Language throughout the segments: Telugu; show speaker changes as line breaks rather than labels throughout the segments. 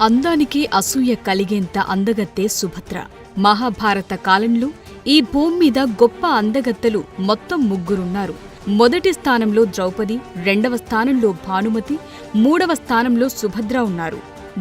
అందానికి అసూయ కలిగేంత అందగత్తే సుభద్ర. మహాభారత కాలంలో ఈ భూమి మీద గొప్ప అందగత్తెలు మొత్తం ముగ్గురున్నారు. మొదటి స్థానంలో ద్రౌపది రెండవ స్థానంలో భానుమతి మూడవ స్థానంలో సుభద్ర ఉన్నారు.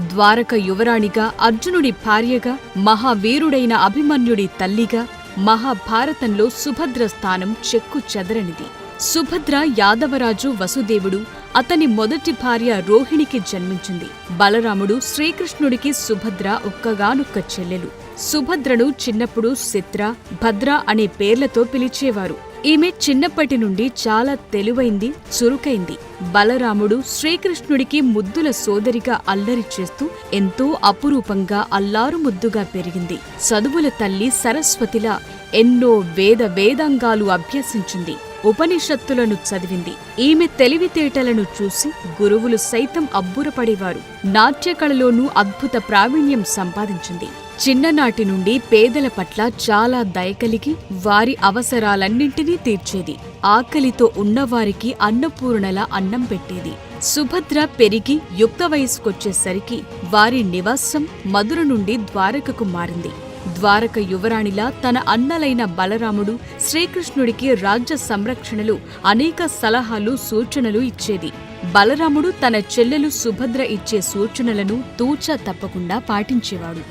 ద్వారక యువరాణిగా అర్జునుడి భార్యగా మహావీరుడైన అభిమన్యుడి తల్లిగా మహాభారతంలో సుభద్ర స్థానం చెక్కు చెదరనిది. సుభద్ర యాదవరాజు వసుదేవుడు అతని మొదటి భార్య రోహిణికి జన్మించింది. బలరాముడు శ్రీకృష్ణుడికి సుభద్ర ఒక్కగానొక్క చెల్లెలు. సుభద్రను చిన్నప్పుడు చిత్ర భద్ర అనే పేర్లతో పిలిచేవారు. ఈమె చిన్నప్పటి నుండి చాలా తెలివైంది చురుకైంది. బలరాముడు శ్రీకృష్ణుడికి ముద్దుల సోదరిగా అల్లరి చేస్తూ ఎంతో అపురూపంగా అల్లారు ముద్దుగా పెరిగింది. చదువుల తల్లి సరస్వతిలా ఎన్నో వేద వేదాంగాలు అభ్యసించింది ఉపనిషత్తులను చదివింది. ఈమె తెలివితేటలను చూసి గురువులు సైతం అబ్బురపడేవారు. నాట్యకళలోనూ అద్భుత ప్రావీణ్యం సంపాదించింది. చిన్ననాటి నుండి పేదల పట్ల చాలా దయ కలిగి వారి అవసరాలన్నింటినీ తీర్చేది. ఆకలితో ఉన్నవారికి అన్నపూర్ణలా అన్నం పెట్టేది. సుభద్ర పెరిగి యుక్త వయసుకొచ్చేసరికి వారి నివాసం మధుర నుండి ద్వారకకు మారింది. ద్వారక యువరాణిలా తన అన్నలైన బలరాముడు శ్రీకృష్ణుడికి రాజ్య సంరక్షణలు అనేక సలహాలు సూచనలు ఇచ్చేది. బలరాముడు తన చెల్లెలు సుభద్ర ఇచ్చే సూచనలను తూచా తప్పకుండా పాటించేవాడు.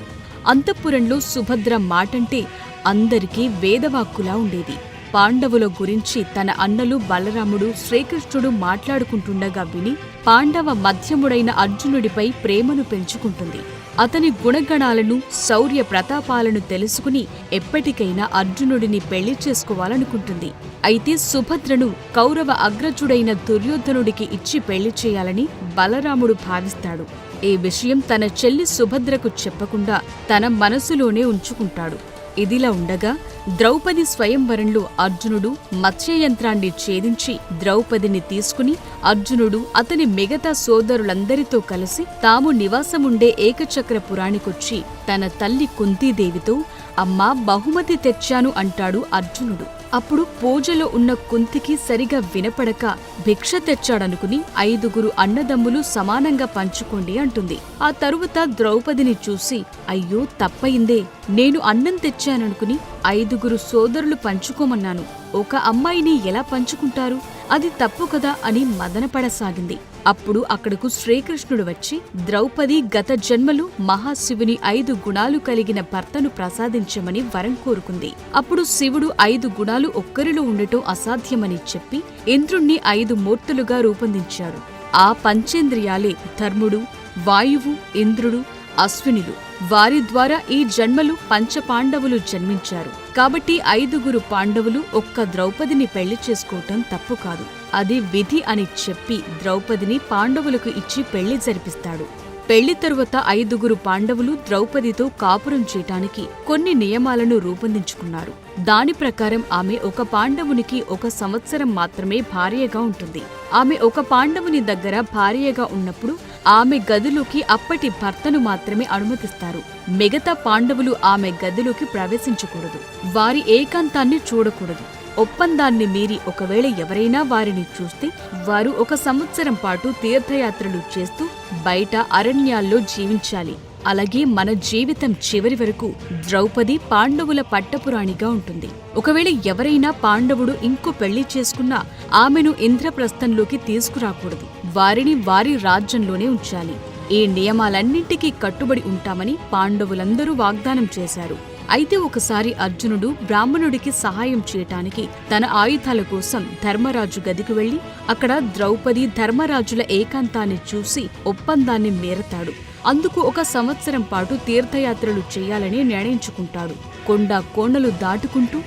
అంతఃపురంలో సుభద్ర మాటంటే అందరికీ వేదవాక్కులా ఉండేది. పాండవుల గురించి తన అన్నలు బలరాముడు శ్రీకృష్ణుడు మాట్లాడుకుంటుండగా విని పాండవ మధ్యముడైన అర్జునుడిపై ప్రేమను పెంచుకుంటుంది. అతని గుణగణాలను శౌర్య ప్రతాపాలను తెలుసుకుని ఎప్పటికైనా అర్జునుడిని పెళ్ళి చేసుకోవాలనుకుంటుంది. అయితే సుభద్రను కౌరవ అగ్రజుడైన దుర్యోధనుడికి ఇచ్చి పెళ్ళి చేయాలని బలరాముడు భావిస్తాడు. ఈ విషయం తన చెల్లి సుభద్రకు చెప్పకుండా తన మనసులోనే ఉంచుకుంటాడు. ఇదిలా ఉండగా ద్రౌపది స్వయంవరంలో అర్జునుడు మత్స్యయంత్రాన్ని ఛేదించి ద్రౌపదిని తీసుకుని అర్జునుడు అతని మిగతా సోదరులందరితో కలిసి తాము నివాసముండే ఏకచక్రపురానికొచ్చి తన తల్లి కుంతీదేవితో అమ్మా బహుమతి తెచ్చాను అంటాడు అర్జునుడు. అప్పుడు పూజలో ఉన్న కుంతికి సరిగా వినపడక భిక్ష తెచ్చాడనుకుని ఐదుగురు అన్నదమ్ములు సమానంగా పంచుకోండి అంటుంది. ఆ తరువాత ద్రౌపదిని చూసి అయ్యో తప్పయిందే. నేను అన్నం తెచ్చాననుకుని ఐదుగురు సోదరులు పంచుకోమన్నాను. ఒక అమ్మాయిని ఎలా పంచుకుంటారు? అది తప్పు కదా అని మదనపడసాగింది. అప్పుడు అక్కడకు శ్రీకృష్ణుడు వచ్చి ద్రౌపది గత జన్మలు మహాశివుని ఐదు గుణాలు కలిగిన భర్తను ప్రసాదించమని వరం కోరుకుంది. అప్పుడు శివుడు ఐదు గుణాలు ఒక్కరిలో ఉండటం అసాధ్యమని చెప్పి ఇంద్రుణ్ణి ఐదు మూర్తులుగా రూపొందించారు. ఆ పంచేంద్రియాలే ధర్ముడు వాయువు ఇంద్రుడు అశ్వినులు. వారి ద్వారా ఈ జన్మలు పంచపాండవులు జన్మించారు. కాబట్టి ఐదుగురు పాండవులు ఒక్క ద్రౌపదిని పెళ్ళి చేసుకోవటం తప్పు కాదు. అది విధి అని చెప్పి ద్రౌపదిని పాండవులకు ఇచ్చి పెళ్ళి జరిపిస్తాడు. పెళ్ళి తరువాత ఐదుగురు పాండవులు ద్రౌపదితో కాపురం చేయటానికి కొన్ని నియమాలను రూపొందించుకున్నారు. దాని ప్రకారం ఆమె ఒక పాండవునికి ఒక సంవత్సరం మాత్రమే భార్యగా ఉంటుంది. ఆమె ఒక పాండవుని దగ్గర భార్యగా ఉన్నప్పుడు ఆమె గదిలోకి అప్పటి భర్తను మాత్రమే అనుమతిస్తారు. మిగతా పాండవులు ఆమె గదిలోకి ప్రవేశించకూడదు. వారి ఏకాంతాన్ని చూడకూడదు. ఒప్పందాన్ని మీరి ఒకవేళ ఎవరైనా వారిని చూస్తే వారు ఒక సంవత్సరం పాటు తీర్థయాత్రలు చేస్తూ బయట అరణ్యాల్లో జీవించాలి. అలాగే మన జీవితం చివరి వరకు ద్రౌపది పాండవుల పట్టపురాణిగా ఉంటుంది. ఒకవేళ ఎవరైనా పాండవుడు ఇంకో పెళ్ళి చేసుకున్నా ఆమెను ఇంద్రప్రస్థంలోకి తీసుకురాకూడదు. వారిని వారి రాజ్యంలోనే ఉంచాలి. ఈ నియమాలన్నింటికీ కట్టుబడి ఉంటామని పాండవులందరూ వాగ్దానం చేశారు. అయితే ఒకసారి అర్జునుడు బ్రాహ్మణుడికి సహాయం చేయటానికి తన ఆయుధాల కోసం ధర్మరాజు గదికి వెళ్ళి అక్కడ ద్రౌపది ధర్మరాజుల ఏకాంతాన్ని చూసి ఒప్పందాన్ని మేరతాడు. అందుకు ఒక సంవత్సరం పాటు తీర్థయాత్రలు చేయాలని నిర్ణయించుకుంటాడు. కొండ కోణలు దాటుకుంటూ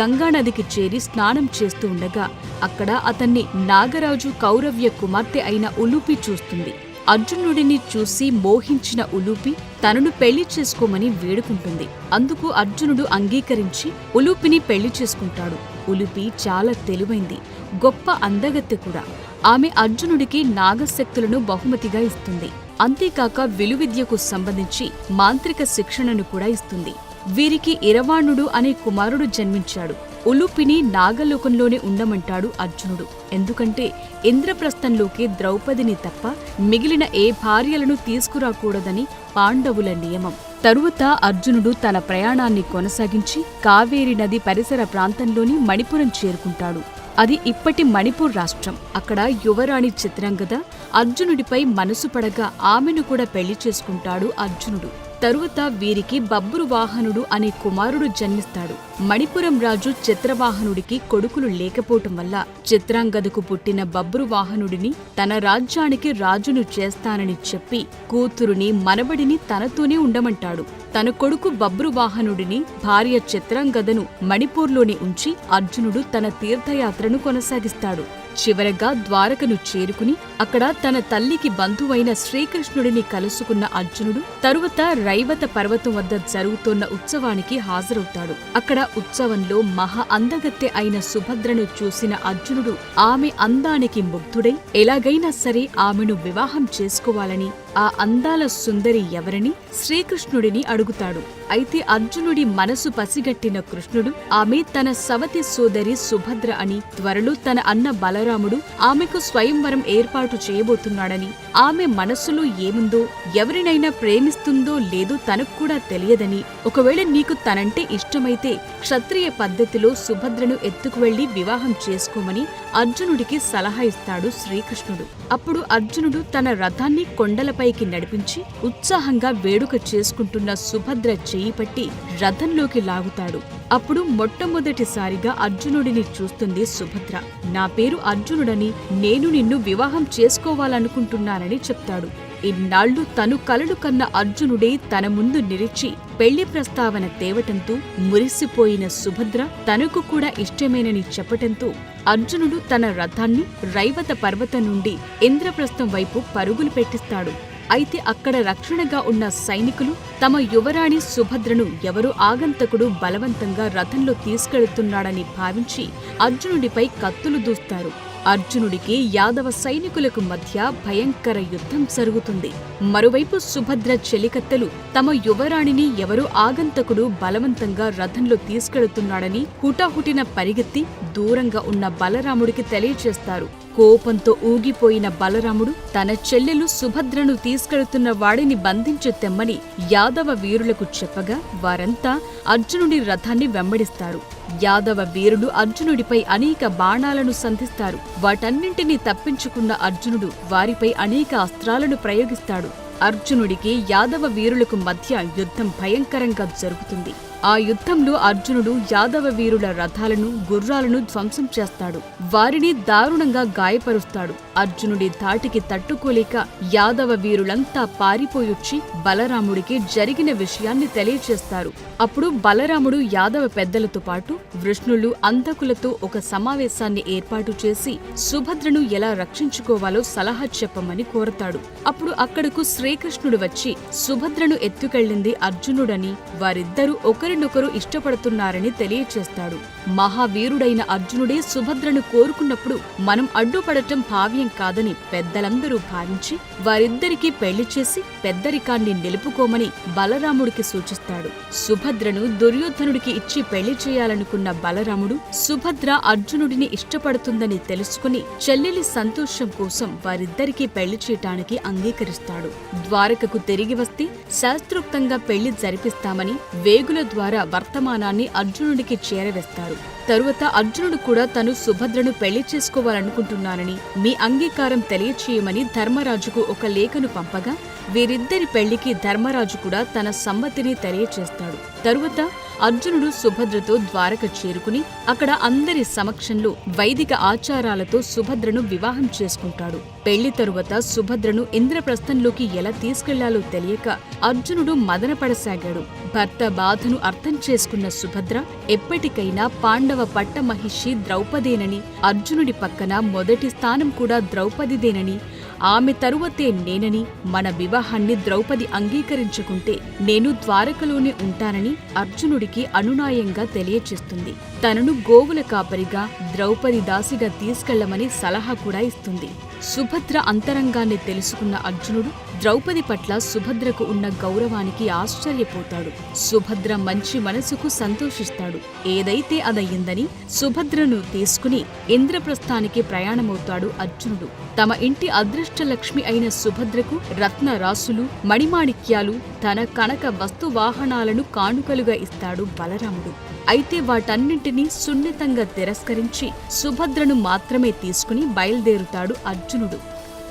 గంగానదికి చేరి స్నానం చేస్తూ ఉండగా అక్కడ అతన్ని నాగరాజు కౌరవ్య కుమార్తె అయిన ఉలుపి చూస్తుంది. అర్జునుడిని చూసి మోహించిన ఉలూపి తనను పెళ్ళి చేసుకోమని వేడుకుంటుంది. అందుకు అర్జునుడు అంగీకరించి ఉలూపిని పెళ్ళి చేసుకుంటాడు. ఉలుపి చాలా తెలివైంది. గొప్ప అందగత్తె కూడా. ఆమె అర్జునుడికి నాగశక్తులను బహుమతిగా ఇస్తుంది. అంతేకాక విలువిద్యకు సంబంధించి మాంత్రిక శిక్షణను కూడా ఇస్తుంది. వీరికి ఇరవాణుడు అనే కుమారుడు జన్మించాడు. ఉలుపిని నాగలోకంలోనే ఉండమంటాడు అర్జునుడు. ఎందుకంటే ఇంద్రప్రస్థంలోకి ద్రౌపదిని తప్ప మిగిలిన ఏ భార్యలను తీసుకురాకూడదని పాండవుల నియమం. తరువాత అర్జునుడు తన ప్రయాణాన్ని కొనసాగించి కావేరి నది పరిసర ప్రాంతంలోని మణిపురం చేరుకుంటాడు. అది ఇప్పటి మణిపూర్ రాష్ట్రం. అక్కడ యువరాణి చిత్రంగద అర్జునుడిపై మనసు పడగా ఆమెను కూడా పెళ్ళి చేసుకుంటాడు అర్జునుడు. తరువాత వీరికి బబ్బురు వాహనుడు అనే కుమారుడు జన్మిస్తాడు. మణిపురం రాజు చిత్రవాహనుడికి కొడుకులు లేకపోవటం వల్ల చిత్రాంగదకు పుట్టిన బబ్బురు వాహనుడిని తన రాజ్యానికి రాజును చేస్తానని చెప్పి కూతురుని మనబడిని తనతోనే ఉండమంటాడు. తన కొడుకు బబ్రు వాహనుడిని భార్య చిత్రాంగదను మణిపూర్లోనే ఉంచి అర్జునుడు తన తీర్థయాత్రను కొనసాగిస్తాడు. చివరగా ద్వారకను చేరుకుని అక్కడ తన తల్లికి బంధువైన శ్రీకృష్ణుడిని కలుసుకున్న అర్జునుడు తరువాత రైవత పర్వతం వద్ద జరుగుతోన్న ఉత్సవానికి హాజరవుతాడు. అక్కడ ఉత్సవంలో మహా అందగత్తె అయిన సుభద్రను చూసిన అర్జునుడు ఆమె అందానికి ముగ్ధుడై ఎలాగైనా సరే ఆమెను వివాహం చేసుకోవాలని ఆ అందాల సుందరి ఎవరని శ్రీకృష్ణుడిని అడుగుతాడు. అయితే అర్జునుడి మనసు పసిగట్టిన కృష్ణుడు ఆమె తన సవతి సోదరి సుభద్ర అని త్వరలో తన అన్న బలరాముడు ఆమెకు స్వయంవరం ఏర్పాటు చేయబోతున్నాడని ఆమె మనస్సులో ఏముందో ఎవరినైనా ప్రేమిస్తుందో లేదో తనకు కూడా తెలియదని ఒకవేళ నీకు తనంటే ఇష్టమైతే క్షత్రియ పద్ధతిలో సుభద్రను ఎత్తుకువెళ్ళి వివాహం చేసుకోమని అర్జునుడికి సలహా ఇస్తాడు శ్రీకృష్ణుడు. అప్పుడు అర్జునుడు తన రథాన్ని కొండలపై కొండలపైకి నడిపించి ఉత్సాహంగా వేడుక చేసుకుంటున్న సుభద్ర చేయి పట్టి రథంలోకి లాగుతాడు. అప్పుడు మొట్టమొదటిసారిగా అర్జునుడిని చూస్తుంది సుభద్ర. నా పేరు అర్జునుడని నేను నిన్ను వివాహం చేసుకోవాలనుకుంటున్నానని చెప్తాడు. ఇన్నాళ్ళు తను కలలు కన్న అర్జునుడే తన ముందు నిలిచి పెళ్ళి ప్రస్తావన తేవటంతో మురిసిపోయిన సుభద్ర తనకు కూడా ఇష్టమేనని చెప్పటంతో అర్జునుడు తన రథాన్ని రైవత పర్వతం నుండి ఇంద్రప్రస్థం వైపు పరుగులు పెట్టిస్తాడు. అయితే అక్కడ రక్షణగా ఉన్న సైనికులు తమ యువరాణి సుభద్రను ఎవరో ఆగంతకుడు బలవంతంగా రథంలో తీసుకెళుతున్నాడని భావించి అర్జునుడిపై కత్తులు దూస్తారు. అర్జునుడికి యాదవ సైనికులకు మధ్య భయంకర యుద్ధం జరుగుతుంది. మరోవైపు సుభద్ర చెలికత్తెలు తమ యువరాణిని ఎవరో ఆగంతకుడు బలవంతంగా రథంలో తీసుకెళుతున్నాడని హుటాహుటిన పరిగెత్తి దూరంగా ఉన్న బలరాముడికి తెలియచేస్తారు కోపంతో ఊగిపోయిన బలరాముడు తన చెల్లెలు సుభద్రను తీసుకెళుతున్న వాడిని బంధించి తెమ్మని యాదవ వీరులకు చెప్పగా వారంతా అర్జునుడి రథాన్ని వెంబడిస్తారు. యాదవ వీరులు అర్జునుడిపై అనేక బాణాలను సంధిస్తారు. వాటన్నింటినీ తప్పించుకున్న అర్జునుడు వారిపై అనేక అస్త్రాలను ప్రయోగిస్తాడు. అర్జునుడికి యాదవ వీరులకు మధ్య యుద్ధం భయంకరంగా జరుగుతుంది. ఆ యుద్ధంలో అర్జునుడు యాదవ వీరుల రథాలను గుర్రాలను ధ్వంసం చేస్తాడు. వారిని దారుణంగా గాయపరుస్తాడు. అర్జునుడి ధాటికి తట్టుకోలేక యాదవ వీరులంతా పారిపోయొచ్చి బలరాముడికి జరిగిన విషయాన్ని తెలియచేస్తారు. అప్పుడు బలరాముడు యాదవ పెద్దలతో పాటు వృష్ణులు అంతకులతో ఒక సమావేశాన్ని ఏర్పాటు చేసి సుభద్రను ఎలా రక్షించుకోవాలో సలహా చెప్పమని కోరతాడు. అప్పుడు అక్కడకు శ్రీకృష్ణుడు వచ్చి సుభద్రను ఎత్తుకెళ్ళింది అర్జునుడని వారిద్దరూ ఒక ఒకరినొకరు ఇష్టపడుతున్నారని తెలియచేస్తాడు. మహావీరుడైన అర్జునుడే సుభద్రను కోరుకున్నప్పుడు మనం అడ్డుపడటం భావ్యం కాదని పెద్దలందరూ భావించి వారిద్దరికీ పెళ్ళి చేసి పెద్దరికాన్ని నిలుపుకోమని బలరాముడికి సూచిస్తాడు. సుభద్రను దుర్యోధనుడికి ఇచ్చి పెళ్ళి చేయాలనుకున్న బలరాముడు సుభద్ర అర్జునుడిని ఇష్టపడుతుందని తెలుసుకుని చెల్లెలి సంతోషం కోసం వారిద్దరికీ పెళ్ళి చేయటానికి అంగీకరిస్తాడు. ద్వారకకు తిరిగి వస్తే శాస్త్రోక్తంగా పెళ్ళి జరిపిస్తామని వేగుల ద్వారా వర్తమానాన్ని అర్జునుడికి చేరవేస్తారు. తరువాత అర్జునుడు కూడా తను సుభద్రను పెళ్ళి చేసుకోవాలనుకుంటున్నానని మీ అంగీకారం తెలియచేయమని ధర్మరాజుకు ఒక లేఖను పంపగా వీరిద్దరి పెళ్ళికి ధర్మరాజు కూడా తన సమ్మతిని తెలియచేస్తాడు. తరువాత అర్జునుడు సుభద్రతో ద్వారక చేరుకుని అక్కడ అందరి సమక్షంలో వైదిక ఆచారాలతో సుభద్రను వివాహం చేసుకుంటాడు. పెళ్ళి తరువాత సుభద్రను ఇంద్రప్రస్థంలోకి ఎలా తీసుకెళ్ళాలో తెలియక అర్జునుడు మదనపడసాగాడు. భర్త బాధను అర్థం చేసుకున్న సుభద్ర ఎప్పటికైనా పాండవ పట్టమహిషి ద్రౌపదేనని అర్జునుడి పక్కన మొదటి స్థానం కూడా ద్రౌపదిదేనని ఆమె తరువతే నేనని మన వివాహాన్ని ద్రౌపది అంగీకరించుకుంటే నేను ద్వారకలోనే ఉంటానని అర్జునుడికి అనునాయంగా తెలియచేస్తుంది. తనను గోవుల కాపరిగా ద్రౌపది దాసిగా తీసుకెళ్ళమని సలహా కూడా ఇస్తుంది. సుభద్ర అంతరంగాన్ని తెలుసుకున్న అర్జునుడు ద్రౌపది పట్ల సుభద్రకు ఉన్న గౌరవానికి ఆశ్చర్యపోతాడు. సుభద్ర మంచి మనసుకు సంతోషిస్తాడు. ఏదైతే అదయ్యిందని సుభద్రను తీసుకుని ఇంద్రప్రస్థానికి ప్రయాణమవుతాడు అర్జునుడు. తమ ఇంటి అదృష్టలక్ష్మి అయిన సుభద్రకు రత్న రాసులు మణిమాణిక్యాలు తన కనక వస్తువాహనాలను కానుకలుగా ఇస్తాడు బలరాముడు. అయితే వాటన్నింటినీ సున్నితంగా తిరస్కరించి సుభద్రను మాత్రమే తీసుకుని బయలుదేరుతాడు అర్జునుడు.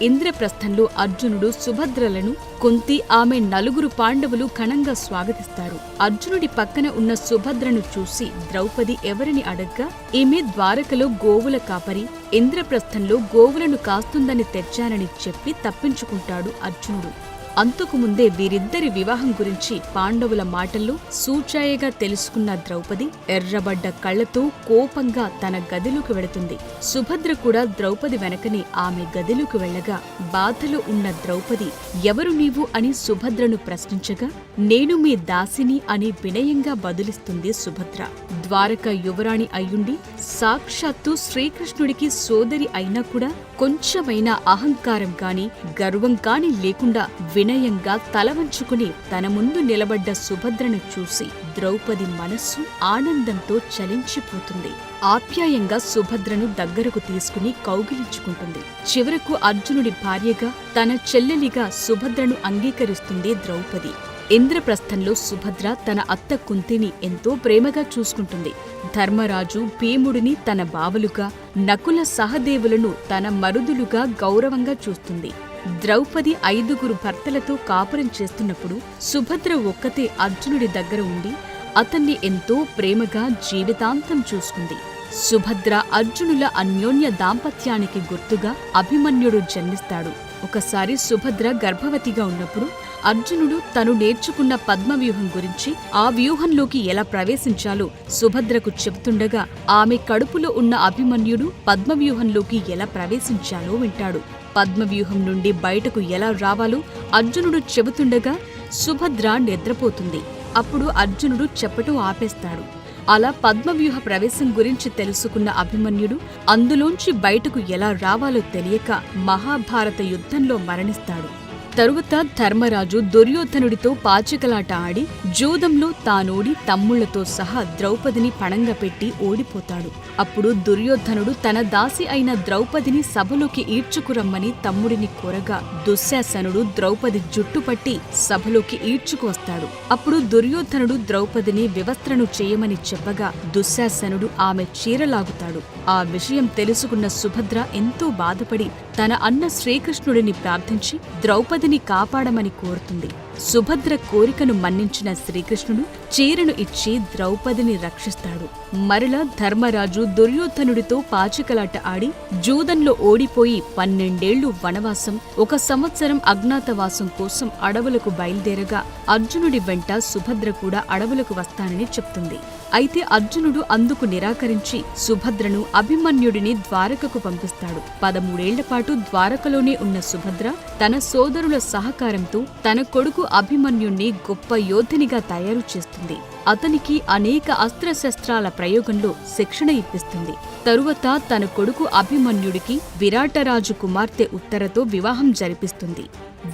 ఇంద్రప్రస్థంలో అర్జునుడు సుభద్రలను కుంతి ఆమె నలుగురు పాండవులు ఘనంగా స్వాగతిస్తారు. అర్జునుడి పక్కన ఉన్న సుభద్రను చూసి ద్రౌపది ఎవరిని అడగ్గా ఈమె ద్వారకలో గోవుల కాపరి ఇంద్రప్రస్థంలో గోవులను కాస్తుందని తెచ్చానని చెప్పి తప్పించుకుంటాడు అర్జునుడు. అంతకుముందే వీరిద్దరి వివాహం గురించి పాండవుల మాటల్లో సూచాయగా తెలుసుకున్న ద్రౌపది ఎర్రబడ్డ కళ్ళతో కోపంగా తన గదిలోకి వెళుతుంది. సుభద్ర కూడా ద్రౌపది వెనకనే ఆమె గదిలోకి వెళ్ళగా బాధలో ఉన్న ద్రౌపది ఎవరు నీవు అని సుభద్రను ప్రశ్నించగా నేను మీ దాసిని అని వినయంగా బదులిస్తుంది సుభద్ర. ద్వారక యువరాణి అయ్యుండి సాక్షాత్తు శ్రీకృష్ణుడికి సోదరి అయినా కూడా కొంచెమైనా అహంకారం కాని గర్వం కాని లేకుండా వినయంగా తల వంచుకుని తన ముందు నిలబడ్డ సుభద్రను చూసి ద్రౌపది మనస్సు ఆనందంతో చలించిపోతుంది. ఆప్యాయంగా సుభద్రను దగ్గరకు తీసుకుని కౌగిలించుకుంటుంది. చివరకు అర్జునుడి భార్యగా తన చెల్లెలిగా సుభద్రను అంగీకరిస్తుంది ద్రౌపది. ఇంద్రప్రస్థంలో సుభద్ర తన అత్త కుంతిని ఎంతో ప్రేమగా చూసుకుంటుంది. ధర్మరాజు భీముడిని తన బావలుగా నకుల సహదేవులను తన మరుదులుగా గౌరవంగా చూస్తుంది. ద్రౌపది ఐదుగురు భర్తలతో కాపురం చేస్తున్నప్పుడు సుభద్ర ఒక్కతే అర్జునుడి దగ్గర ఉండి అతన్ని ఎంతో ప్రేమగా జీవితాంతం చూసుకుంది. సుభద్ర అర్జునుల అన్యోన్య దాంపత్యానికి గుర్తుగా అభిమన్యుడు జన్మిస్తాడు. ఒకసారి సుభద్ర గర్భవతిగా ఉన్నప్పుడు అర్జునుడు తను నేర్చుకున్న పద్మవ్యూహం గురించి ఆ వ్యూహంలోకి ఎలా ప్రవేశించాలో సుభద్రకు చెబుతుండగా ఆమె కడుపులో ఉన్న అభిమన్యుడు పద్మవ్యూహంలోకి ఎలా ప్రవేశించాలో వింటాడు. పద్మవ్యూహం నుండి బయటకు ఎలా రావాలో అర్జునుడు చెబుతుండగా సుభద్ర నిద్రపోతుంది. అప్పుడు అర్జునుడు చెప్పటం ఆపేస్తాడు. అలా పద్మవ్యూహ ప్రవేశం గురించి తెలుసుకున్న అభిమన్యుడు అందులోంచి బయటకు ఎలా రావాలో తెలియక మహాభారత యుద్ధంలో మరణిస్తాడు. తరువాత ధర్మరాజు దుర్యోధనుడితో పాచికలాట ఆడి జూదంలో తానోడి తమ్ముళ్ళతో సహా ద్రౌపదిని పణంగా పెట్టి ఓడిపోతాడు. అప్పుడు దుర్యోధనుడు తన దాసి అయిన ద్రౌపదిని సభలోకి ఈడ్చుకురమ్మని తమ్ముడిని కోరగా దుశ్శాసనుడు ద్రౌపది జుట్టుపట్టి సభలోకి ఈడ్చుకొస్తాడు. అప్పుడు దుర్యోధనుడు ద్రౌపదిని వివస్త్రను చేయమని చెప్పగా దుశ్శాసనుడు ఆమె చీరలాగుతాడు. ఆ విషయం తెలుసుకున్న సుభద్ర ఎంతో బాధపడి తన అన్న శ్రీకృష్ణుడిని ప్రార్థించి ద్రౌపదిని కాపాడమని కోరుతుంది. సుభద్ర కోరికను మన్నించిన శ్రీకృష్ణుడు చీరను ఇచ్చి ద్రౌపదిని రక్షిస్తాడు. మరల ధర్మరాజు దుర్యోధనుడితో పాచికలాట ఆడి జూదంలో ఓడిపోయి పన్నెండేళ్ళు వనవాసం ఒక సంవత్సరం అజ్ఞాతవాసం కోసం అడవులకు బయలుదేరగా అర్జునుడి వెంట సుభద్ర కూడా అడవులకు వస్తానని చెప్తుంది. అయితే అర్జునుడు అందుకు నిరాకరించి సుభద్రను అభిమన్యుడిని ద్వారకకు పంపిస్తాడు. పదమూడేళ్ళ పాటు ద్వారకలోనే ఉన్న సుభద్ర తన సోదరుల సహకారంతో తన కొడుకు అభిమన్యుణ్ణి గొప్ప యోధునిగా తయారు చేస్తుంది. అతనికి అనేక అస్త్రశస్త్రాల ప్రయోగంలో శిక్షణ ఇప్పిస్తుంది. తరువాత తన కొడుకు అభిమన్యుడికి విరాటరాజు కుమార్తె ఉత్తరతో వివాహం జరిపిస్తుంది.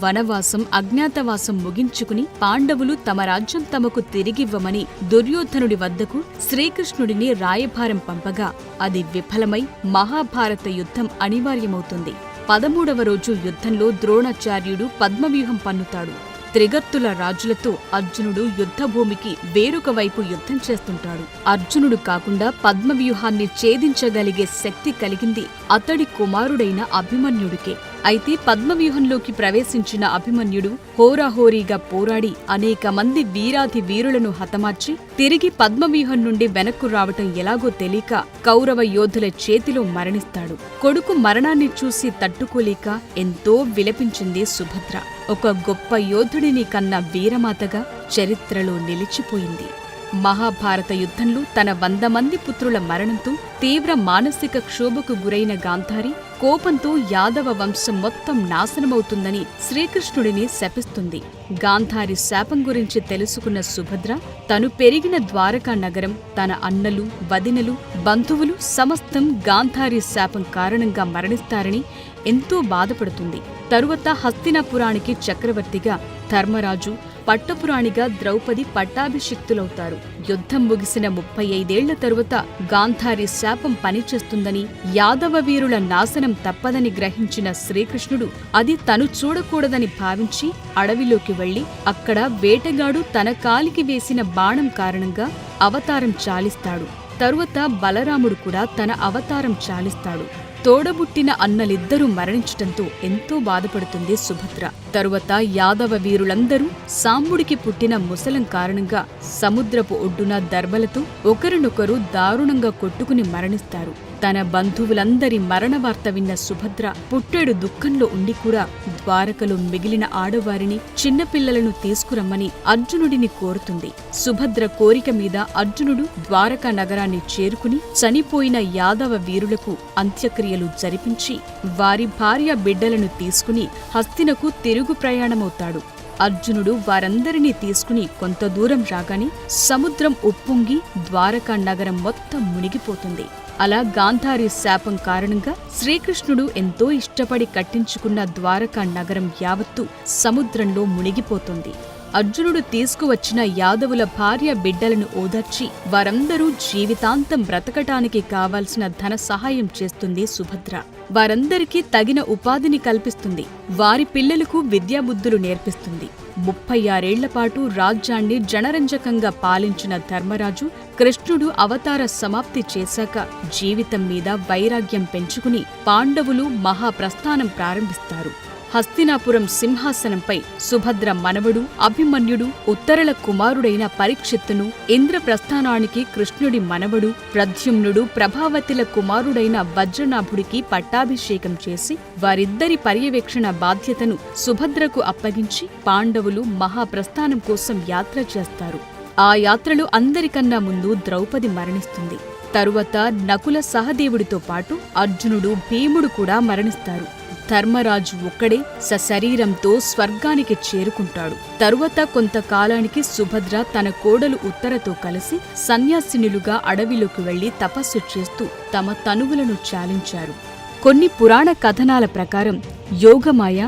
వనవాసం అజ్ఞాతవాసం ముగించుకుని పాండవులు తమ రాజ్యం తమకు తిరిగివ్వమని దుర్యోధనుడి వద్దకు శ్రీకృష్ణుడిని రాయభారం పంపగా అది విఫలమై మహాభారత యుద్ధం అనివార్యమవుతుంది. పదమూడవ రోజు యుద్ధంలో ద్రోణాచార్యుడు పద్మవ్యూహం పన్నుతాడు. త్రిగర్తుల రాజులతో అర్జునుడు యుద్ధభూమికి వేరొక వైపు యుద్ధం చేస్తుంటాడు. అర్జునుడు కాకుండా పద్మవ్యూహాన్ని ఛేదించగలిగే శక్తి కలిగింది అతడి కుమారుడైన అభిమన్యుడికే. అయితే పద్మవ్యూహంలోకి ప్రవేశించిన అభిమన్యుడు హోరాహోరీగా పోరాడి అనేక మంది వీరాధి వీరులను హతమార్చి తిరిగి పద్మవ్యూహం నుండి వెనక్కు రావటం ఎలాగో తెలియక కౌరవ యోధుల చేతిలో మరణిస్తాడు. కొడుకు మరణాన్ని చూసి తట్టుకోలేక ఎంతో విలపించింది సుభద్ర. ఒక గొప్ప యోధుడిని కన్న వీరమాతగా చరిత్రలో నిలిచిపోయింది. మహాభారత యుద్ధంలో తన వంద మంది పుత్రుల మరణంతో తీవ్ర మానసిక క్షోభకు గురైన గాంధారి కోపంతో యాదవ వంశం మొత్తం నాశనమవుతుందని శ్రీకృష్ణుడిని శపిస్తుంది. గాంధారి శాపం గురించి తెలుసుకున్న సుభద్ర తను పెరిగిన ద్వారకా నగరం తన అన్నలు వదినలు బంధువులు సమస్తం గాంధారి శాపం కారణంగా మరణిస్తారని ఎంతో బాధపడుతుంది. తరువాత హస్తినాపురానికి చక్రవర్తిగా ధర్మరాజు పట్టపురాణిగా ద్రౌపది పట్టాభిషిక్తులవుతారు. యుద్ధం ముగిసిన ముప్పై ఐదేళ్ళ తరువాత గాంధారి శాపం పనిచేస్తుందని యాదవ వీరుల నాశనం తప్పదని గ్రహించిన శ్రీకృష్ణుడు అది తను చూడకూడదని భావించి అడవిలోకి వెళ్ళి అక్కడ వేటగాడు తన కాలికి వేసిన బాణం కారణంగా అవతారం చాలిస్తాడు. తరువాత బలరాముడు కూడా తన అవతారం చాలిస్తాడు. తోడబుట్టిన అన్నలిద్దరూ మరణించటంతో ఎంతో బాధపడుతుంది సుభద్ర. తరువాత యాదవ వీరులందరూ సాంబుడికి పుట్టిన ముసలం కారణంగా సముద్రపు ఒడ్డున దర్బలతో ఒకరినొకరు దారుణంగా కొట్టుకుని మరణిస్తారు. తన బంధువులందరి మరణ వార్త విన్న సుభద్ర పుట్టెడు దుఃఖంలో ఉండి కూడా ద్వారకలో మిగిలిన ఆడవారిని చిన్నపిల్లలను తీసుకురమ్మని అర్జునుడిని కోరుతుంది. సుభద్ర కోరిక మీద అర్జునుడు ద్వారకా నగరాన్ని చేరుకుని చనిపోయిన యాదవ వీరులకు అంత్యక్రియలు జరిపించి వారి భార్య బిడ్డలను తీసుకుని హస్తినకు తిరుగు ప్రయాణమవుతాడు. అర్జునుడు వారందరినీ తీసుకుని కొంత దూరం రాగానే సముద్రం ఉప్పొంగి ద్వారకా నగరం మొత్తం మునిగిపోతుంది. అలా గాంధారి శాపం కారణంగా శ్రీకృష్ణుడు ఎంతో ఇష్టపడి కట్టించుకున్న ద్వారకా నగరం యావత్తు సముద్రంలో మునిగిపోతుంది. అర్జునుడు తీసుకువచ్చిన యాదవుల భార్య బిడ్డలను ఓదార్చి వారందరూ జీవితాంతం బ్రతకటానికి కావాల్సిన ధన సహాయం చేస్తుంది సుభద్ర. వారందరికీ తగిన ఉపాధిని కల్పిస్తుంది. వారి పిల్లలకు విద్యాబుద్ధులు నేర్పిస్తుంది. ముప్పై ఆరేళ్ళపాటు రాజ్యాన్ని జనరంజకంగా పాలించిన ధర్మరాజు కృష్ణుడు అవతార సమాప్తి చేశాక జీవితం మీద వైరాగ్యం పెంచుకుని పాండవులు మహాప్రస్థానం ప్రారంభిస్తారు. హస్తినాపురం సింహాసనంపై సుభద్ర మనవడు అభిమన్యుడు ఉత్తరల కుమారుడైన పరీక్షిత్తును ఇంద్రప్రస్థానానికి కృష్ణుడి మనవడు ప్రద్యుమ్నుడు ప్రభావతిల కుమారుడైన వజ్రనాభుడికి పట్టాభిషేకం చేసి వారిద్దరి పర్యవేక్షణ బాధ్యతను సుభద్రకు అప్పగించి పాండవులు మహాప్రస్థానం కోసం యాత్ర చేస్తారు. ఆ యాత్రలో అందరికన్నా ముందు ద్రౌపది మరణిస్తుంది. తరువాత నకుల సహదేవుడితో పాటు అర్జునుడు భీముడు కూడా మరణిస్తారు. ధర్మరాజు ఒక్కడే సశరీరంతో స్వర్గానికి చేరుకుంటాడు. తరువాత కొంతకాలానికి సుభద్ర తన కోడలు ఉత్తరతో కలిసి సన్యాసినులుగా అడవిలోకి వెళ్ళి తపస్సు చేస్తూ తమ తనువులను చాలించారు కొన్ని పురాణ కథనాల ప్రకారం యోగమాయ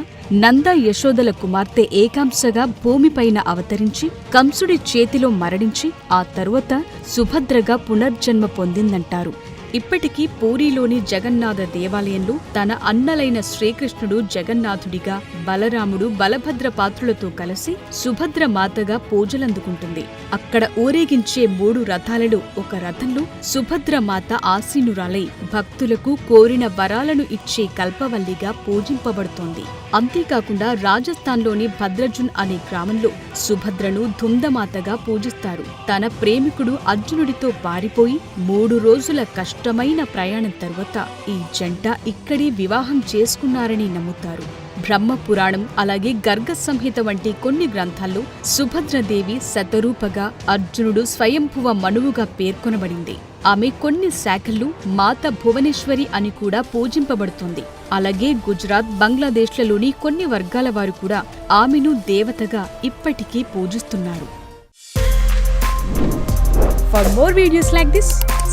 నంద యశోదల కుమార్తె ఏకాంశగా భూమిపైన అవతరించి కంసుడి చేతిలో మరణించి ఆ తరువాత సుభద్రగా పునర్జన్మ పొందిందంటారు. ఇప్పటికీ పూరిలోని జగన్నాథ దేవాలయంలో తన అన్నలైన శ్రీకృష్ణుడు జగన్నాథుడిగా బలరాముడు బలభద్ర పాత్రులతో కలిసి సుభద్ర మాతగా పూజలందుకుంటుంది. అక్కడ ఊరేగించే మూడు రథాలలో ఒక రథంలో సుభద్ర మాత ఆసీనురాలై భక్తులకు కోరిన వరాలను ఇచ్చే కల్పవల్లిగా పూజింపబడుతోంది. అంతేకాకుండా రాజస్థాన్లోని భద్రజున్ అనే గ్రామంలో సుభద్రను ధుందమాతగా పూజిస్తారు. తన ప్రేమికుడు అర్జునుడితో పారిపోయి మూడు రోజుల కష్ట కష్టమైన ప్రయాణం తర్వాత ఈ జంట ఇక్కడే వివాహం చేసుకున్నారని నమ్ముతారు. బ్రహ్మ పురాణం అలాగే గర్గ సంహిత వంటి కొన్ని గ్రంథాల్లో సుభద్రదేవి శతరూపగా అర్జునుడు స్వయంభువ మనువుగా పేర్కొనబడింది. ఆమె కొన్ని శాఖల్లో మాత భువనేశ్వరి అని కూడా పూజింపబడుతుంది. అలాగే గుజరాత్ బంగ్లాదేశ్లలోని కొన్ని వర్గాల వారు కూడా ఆమెను దేవతగా ఇప్పటికీ పూజిస్తున్నారు. For more videos like this